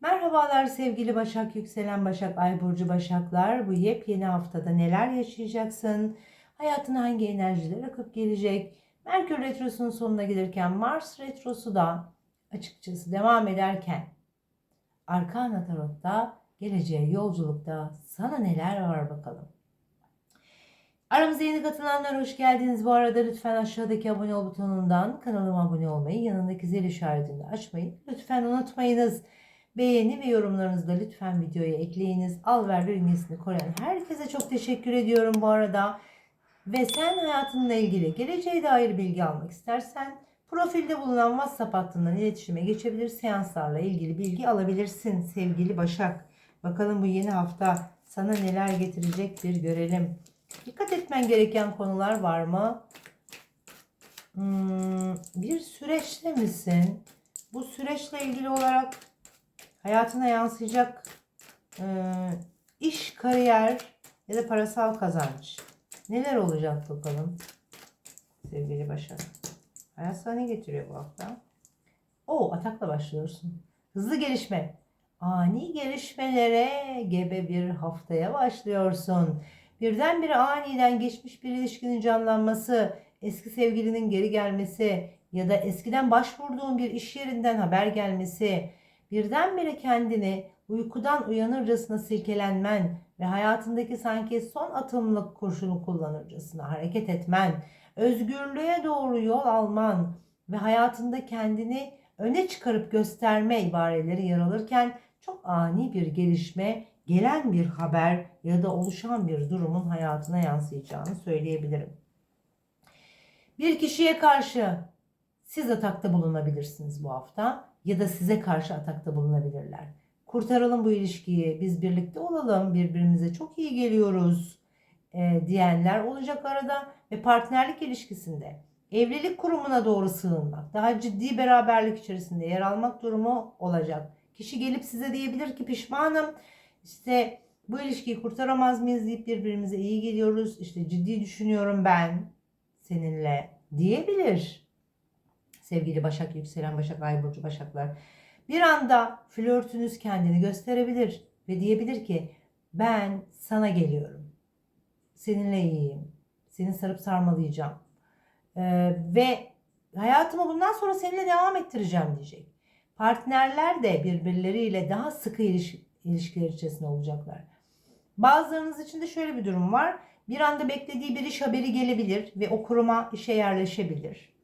Merhabalar sevgili Başak, yükselen Başak, Ay burcu Başaklar. Bu yepyeni haftada neler yaşayacaksın? Hayatına hangi enerjiler akıp gelecek? Merkür Retrosu'nun sonuna gelirken Mars Retrosu da açıkçası devam ederken Arkana Tarot'ta geleceğe yolculukta sana neler var bakalım. Aramıza yeni katılanlar hoş geldiniz. Bu arada lütfen aşağıdaki abone ol butonundan kanalıma abone olmayı, yanındaki zil işaretini açmayı lütfen unutmayınız. Beğeni ve yorumlarınızı da lütfen videoya ekleyiniz. Al ver bölgesini koruyan herkese çok teşekkür ediyorum bu arada. Ve sen hayatınla ilgili geleceğe dair bilgi almak istersen profilde bulunan WhatsApp hattından iletişime geçebilir. Seanslarla ilgili bilgi alabilirsin sevgili Başak. Bakalım bu yeni hafta sana neler getirecek bir görelim. Dikkat etmen gereken konular var mı? Hmm, bir süreçte misin? Bu süreçle ilgili olarak hayatına yansıyacak e, iş, kariyer ya da parasal kazanç. Neler olacak bakalım sevgili Başak. Hayat sana ne getiriyor bu hafta? O atakla başlıyorsun. Hızlı gelişme. Ani gelişmelere gebe bir haftaya başlıyorsun. Birdenbire aniden geçmiş bir ilişkinin canlanması, eski sevgilinin geri gelmesi ya da eskiden başvurduğun bir iş yerinden haber gelmesi, birdenbire kendini uykudan uyanırcasına silkelenmen ve hayatındaki sanki son atımlık kurşunu kullanırcasına hareket etmen, özgürlüğe doğru yol alman ve hayatında kendini öne çıkarıp gösterme ibareleri yer alırken çok ani bir gelişme, gelen bir haber ya da oluşan bir durumun hayatına yansıyacağını söyleyebilirim. Bir kişiye karşı siz atakta bulunabilirsiniz bu hafta ya da size karşı atakta bulunabilirler. Kurtaralım bu ilişkiyi, biz birlikte olalım, birbirimize çok iyi geliyoruz e, diyenler olacak arada ve partnerlik ilişkisinde evlilik kurumuna doğru sığınmak, daha ciddi beraberlik içerisinde yer almak durumu olacak. Kişi gelip size diyebilir ki pişmanım, işte bu ilişkiyi kurtaramaz mıyız deyip birbirimize iyi geliyoruz, işte ciddi düşünüyorum ben seninle diyebilir. Sevgili Başak, yükselen Başak, Ay burcu Başaklar. Bir anda flörtünüz kendini gösterebilir ve diyebilir ki ben sana geliyorum. Seninle iyiyim. Seni sarıp sarmalayacağım. Ee, ve hayatımı bundan sonra seninle devam ettireceğim diyecek. Partnerler de birbirleriyle daha sıkı iliş- ilişkiler içerisinde olacaklar. Bazılarınız için de şöyle bir durum var. Bir anda beklediği bir iş haberi gelebilir ve o kuruma işe yerleşebilir.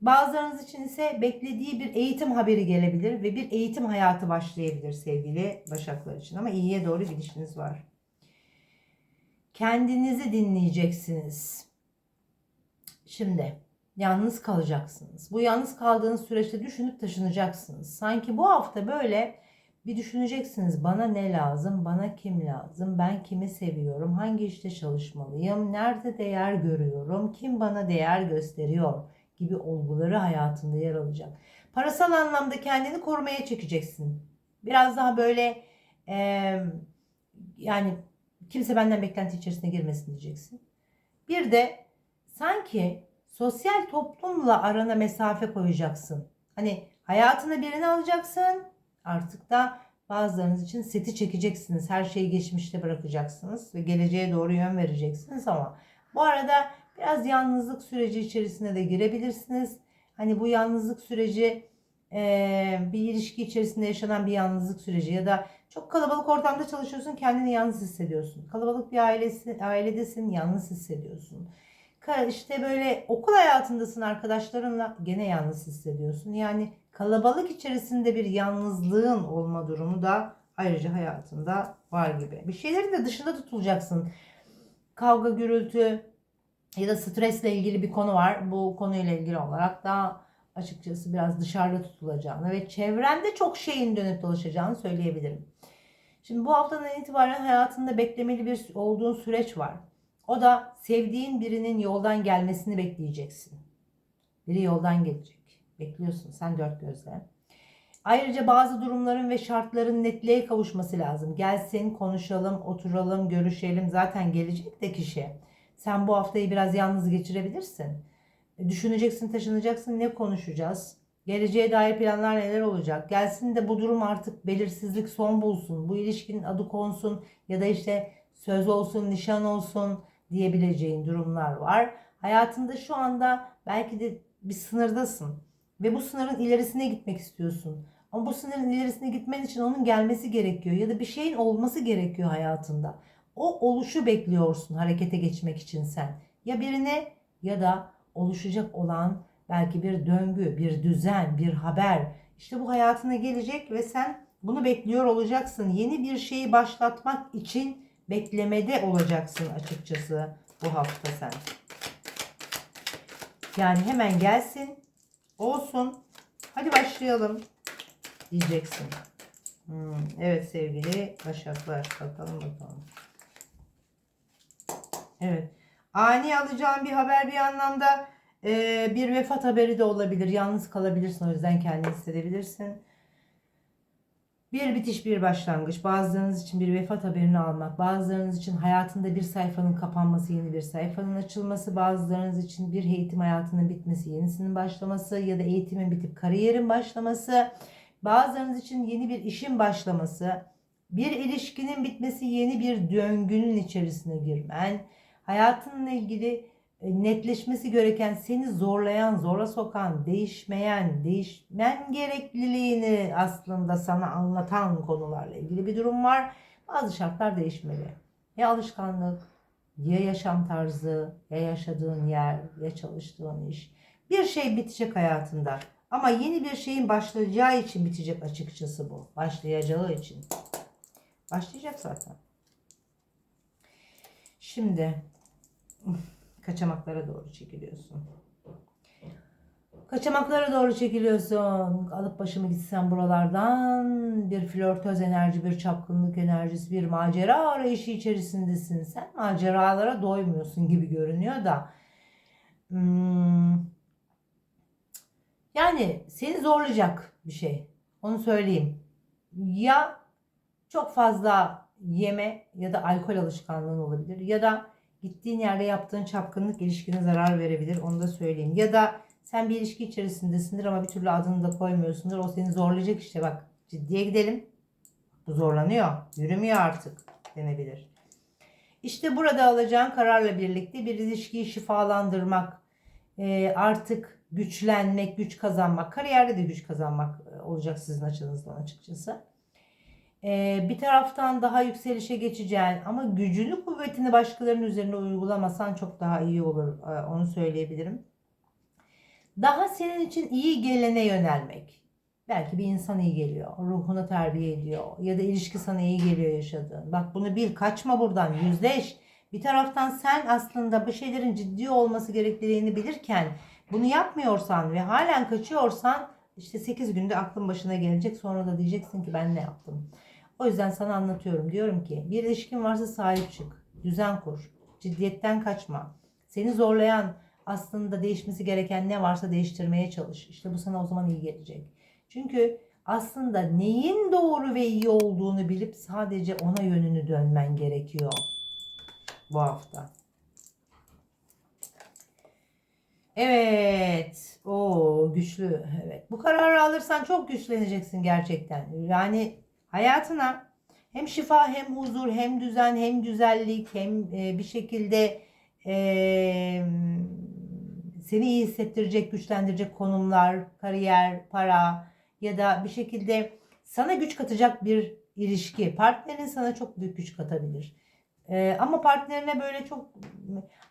Bazılarınız için ise beklediği bir eğitim haberi gelebilir ve bir eğitim hayatı başlayabilir sevgili Başaklar için ama iyiye doğru gidişiniz var. Kendinizi dinleyeceksiniz. Şimdi yalnız kalacaksınız. Bu yalnız kaldığınız süreçte düşünüp taşınacaksınız. Sanki bu hafta böyle bir düşüneceksiniz. Bana ne lazım? Bana kim lazım? Ben kimi seviyorum? Hangi işte çalışmalıyım? Nerede değer görüyorum? Kim bana değer gösteriyor? Gibi olguları hayatında yer alacak. Parasal anlamda kendini korumaya çekeceksin. Biraz daha böyle e, yani kimse benden beklenti içerisine girmesin diyeceksin. Bir de sanki sosyal toplumla arana mesafe koyacaksın. Hani hayatına birini alacaksın. Artık da bazılarınız için seti çekeceksiniz. Her şeyi geçmişte bırakacaksınız ve geleceğe doğru yön vereceksiniz ama bu arada Biraz yalnızlık süreci içerisine de girebilirsiniz. Hani bu yalnızlık süreci e, bir ilişki içerisinde yaşanan bir yalnızlık süreci ya da çok kalabalık ortamda çalışıyorsun kendini yalnız hissediyorsun. Kalabalık bir ailesi, ailedesin yalnız hissediyorsun. İşte böyle okul hayatındasın arkadaşlarınla gene yalnız hissediyorsun. Yani kalabalık içerisinde bir yalnızlığın olma durumu da ayrıca hayatında var gibi. Bir şeylerin de dışında tutulacaksın. Kavga, gürültü, ya da stresle ilgili bir konu var. Bu konuyla ilgili olarak da açıkçası biraz dışarıda tutulacağını ve çevrende çok şeyin dönüp dolaşacağını söyleyebilirim. Şimdi bu haftadan itibaren hayatında beklemeli bir olduğun süreç var. O da sevdiğin birinin yoldan gelmesini bekleyeceksin. Biri yoldan gelecek. Bekliyorsun sen dört gözle. Ayrıca bazı durumların ve şartların netliğe kavuşması lazım. Gelsin, konuşalım, oturalım, görüşelim. Zaten gelecek de kişi. Sen bu haftayı biraz yalnız geçirebilirsin. E, düşüneceksin, taşınacaksın. Ne konuşacağız? Geleceğe dair planlar neler olacak? Gelsin de bu durum artık belirsizlik son bulsun. Bu ilişkinin adı konsun ya da işte söz olsun, nişan olsun diyebileceğin durumlar var. Hayatında şu anda belki de bir sınırdasın ve bu sınırın ilerisine gitmek istiyorsun. Ama bu sınırın ilerisine gitmen için onun gelmesi gerekiyor ya da bir şeyin olması gerekiyor hayatında. O oluşu bekliyorsun harekete geçmek için sen. Ya birine ya da oluşacak olan belki bir döngü, bir düzen, bir haber. İşte bu hayatına gelecek ve sen bunu bekliyor olacaksın. Yeni bir şeyi başlatmak için beklemede olacaksın açıkçası bu hafta sen. Yani hemen gelsin, olsun, hadi başlayalım diyeceksin. Hmm, evet sevgili Başaklar, bakalım bakalım. Evet, ani alacağım bir haber bir anlamda e, bir vefat haberi de olabilir. Yalnız kalabilirsin o yüzden kendini hissedebilirsin. Bir bitiş bir başlangıç. Bazılarınız için bir vefat haberini almak. Bazılarınız için hayatında bir sayfanın kapanması, yeni bir sayfanın açılması. Bazılarınız için bir eğitim hayatının bitmesi, yenisinin başlaması ya da eğitimin bitip kariyerin başlaması. Bazılarınız için yeni bir işin başlaması. Bir ilişkinin bitmesi, yeni bir döngünün içerisine girmen. Hayatınla ilgili e, netleşmesi gereken, seni zorlayan, zora sokan, değişmeyen, değişmen gerekliliğini aslında sana anlatan konularla ilgili bir durum var. Bazı şartlar değişmeli. Ya alışkanlık, ya yaşam tarzı, ya yaşadığın yer, ya çalıştığın iş. Bir şey bitecek hayatında. Ama yeni bir şeyin başlayacağı için bitecek açıkçası bu. Başlayacağı için. Başlayacak zaten. Şimdi kaçamaklara doğru çekiliyorsun. Kaçamaklara doğru çekiliyorsun. Alıp başımı gitsem buralardan bir flörtöz enerji, bir çapkınlık enerjisi, bir macera arayışı içerisindesin. Sen maceralara doymuyorsun gibi görünüyor da. Hmm, yani seni zorlayacak bir şey. Onu söyleyeyim. Ya çok fazla yeme ya da alkol alışkanlığın olabilir ya da gittiğin yerde yaptığın çapkınlık ilişkine zarar verebilir. Onu da söyleyeyim. Ya da sen bir ilişki içerisindesindir ama bir türlü adını da koymuyorsundur. O seni zorlayacak işte bak ciddiye gidelim. Bu zorlanıyor. Yürümüyor artık denebilir. İşte burada alacağın kararla birlikte bir ilişkiyi şifalandırmak, e, artık güçlenmek, güç kazanmak, kariyerde de güç kazanmak e, olacak sizin açınızdan açıkçası. Ee, bir taraftan daha yükselişe geçeceğin ama gücünü kuvvetini başkalarının üzerine uygulamasan çok daha iyi olur. Ee, onu söyleyebilirim. Daha senin için iyi gelene yönelmek. Belki bir insan iyi geliyor. Ruhunu terbiye ediyor. Ya da ilişki sana iyi geliyor yaşadığın. Bak bunu bil. Kaçma buradan. Yüzleş. Bir taraftan sen aslında bu şeylerin ciddi olması gerektiğini bilirken bunu yapmıyorsan ve halen kaçıyorsan işte 8 günde aklın başına gelecek. Sonra da diyeceksin ki ben ne yaptım. O yüzden sana anlatıyorum. Diyorum ki bir ilişkin varsa sahip çık. Düzen kur. Ciddiyetten kaçma. Seni zorlayan aslında değişmesi gereken ne varsa değiştirmeye çalış. İşte bu sana o zaman iyi gelecek. Çünkü aslında neyin doğru ve iyi olduğunu bilip sadece ona yönünü dönmen gerekiyor bu hafta. Evet. O güçlü. Evet. Bu kararı alırsan çok güçleneceksin gerçekten. Yani hayatına hem şifa hem huzur hem düzen hem güzellik hem e, bir şekilde e, seni iyi hissettirecek, güçlendirecek konumlar, kariyer, para ya da bir şekilde sana güç katacak bir ilişki. Partnerin sana çok büyük güç katabilir. E, ama partnerine böyle çok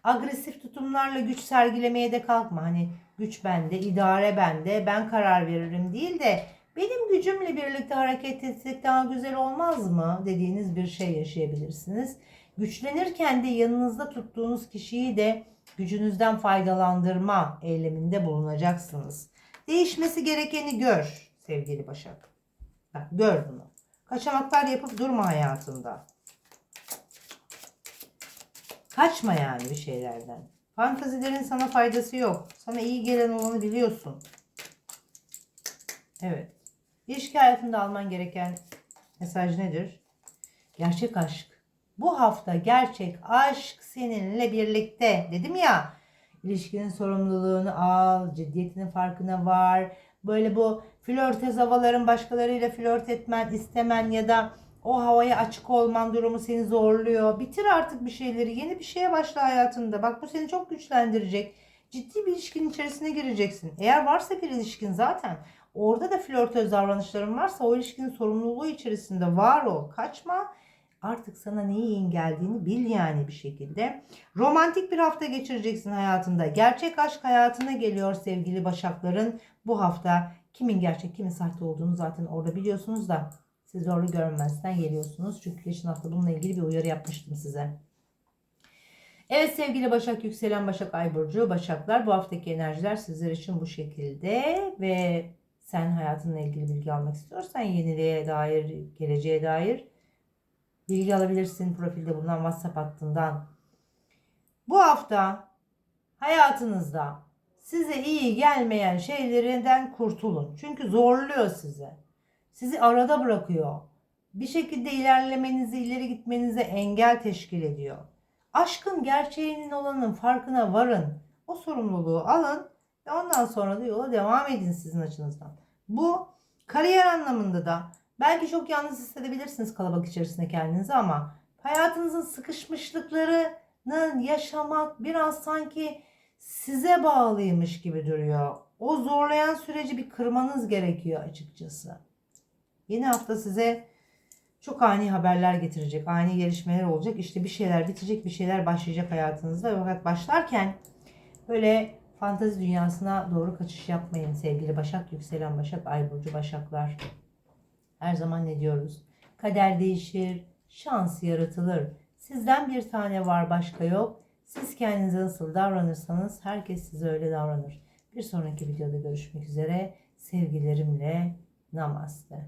agresif tutumlarla güç sergilemeye de kalkma. Hani güç bende, idare bende, ben karar veririm değil de benim gücümle birlikte hareket etsek daha güzel olmaz mı dediğiniz bir şey yaşayabilirsiniz. Güçlenirken de yanınızda tuttuğunuz kişiyi de gücünüzden faydalandırma eyleminde bulunacaksınız. Değişmesi gerekeni gör sevgili Başak. Bak gör bunu. Kaçamaklar yapıp durma hayatında. Kaçma yani bir şeylerden. Fantazilerin sana faydası yok. Sana iyi gelen olanı biliyorsun. Evet. İlişki hayatında alman gereken mesaj nedir? Gerçek aşk. Bu hafta gerçek aşk seninle birlikte. Dedim ya İlişkinin sorumluluğunu al, ciddiyetinin farkına var. Böyle bu flörtöz havaların başkalarıyla flört etmen, istemen ya da o havaya açık olman durumu seni zorluyor. Bitir artık bir şeyleri. Yeni bir şeye başla hayatında. Bak bu seni çok güçlendirecek. Ciddi bir ilişkinin içerisine gireceksin. Eğer varsa bir ilişkin zaten orada da flörtöz davranışların varsa o ilişkinin sorumluluğu içerisinde var ol. Kaçma. Artık sana neyin geldiğini bil yani bir şekilde. Romantik bir hafta geçireceksin hayatında. Gerçek aşk hayatına geliyor sevgili Başakların. Bu hafta kimin gerçek kimin sahte olduğunu zaten orada biliyorsunuz da siz zorlu görmezden geliyorsunuz. Çünkü geçen hafta bununla ilgili bir uyarı yapmıştım size. Evet sevgili Başak Yükselen Başak Ay Burcu Başaklar bu haftaki enerjiler sizler için bu şekilde ve sen hayatınla ilgili bilgi almak istiyorsan yeniliğe dair, geleceğe dair bilgi alabilirsin profilde bulunan WhatsApp hattından. Bu hafta hayatınızda size iyi gelmeyen şeylerden kurtulun. Çünkü zorluyor sizi. Sizi arada bırakıyor. Bir şekilde ilerlemenizi, ileri gitmenize engel teşkil ediyor. Aşkın gerçeğinin olanın farkına varın. O sorumluluğu alın ondan sonra da yola devam edin sizin açınızdan. Bu kariyer anlamında da belki çok yalnız hissedebilirsiniz kalabalık içerisinde kendinizi ama hayatınızın sıkışmışlıklarını yaşamak biraz sanki size bağlıymış gibi duruyor. O zorlayan süreci bir kırmanız gerekiyor açıkçası. Yeni hafta size çok ani haberler getirecek, ani gelişmeler olacak. İşte bir şeyler bitecek, bir şeyler başlayacak hayatınızda. Fakat başlarken böyle fantezi dünyasına doğru kaçış yapmayın sevgili Başak, yükselen Başak, Ay burcu Başaklar. Her zaman ne diyoruz? Kader değişir, şans yaratılır. Sizden bir tane var, başka yok. Siz kendinize nasıl davranırsanız herkes size öyle davranır. Bir sonraki videoda görüşmek üzere. Sevgilerimle namaste.